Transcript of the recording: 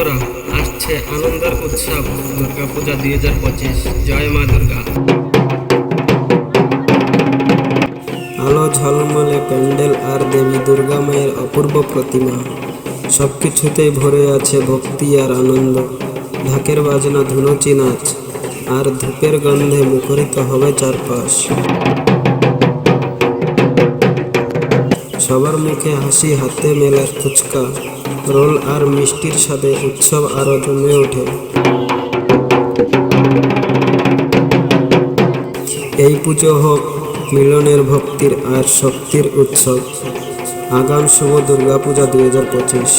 চলছে আনন্দের উৎসব। দুর্গাপূজা দুই হাজার পঁচিশ। জয় মা দুর্গা। আলো ঝলমলে প্যান্ডেল আর দেবী দুর্গা মায়ের অপূর্ব প্রতিমা। সব কিছুতেই ভরে আছে ভক্তি আর আনন্দ। ঢাকের বাজনা ধুনুচি নাচ। আর ধূপের গন্ধে মুখরিত হবে চারপাশ। সবার মুখে হাসি, হাতে মেলা ফুচকা, রোল আর মিষ্টির সাথে উৎসব আরও জমে ওঠে। এই পুজো হোক মিলনের ভক্তির আর শক্তির উৎসব। আগাম শুভ দুর্গাপূজা দুই হাজার পঁচিশ।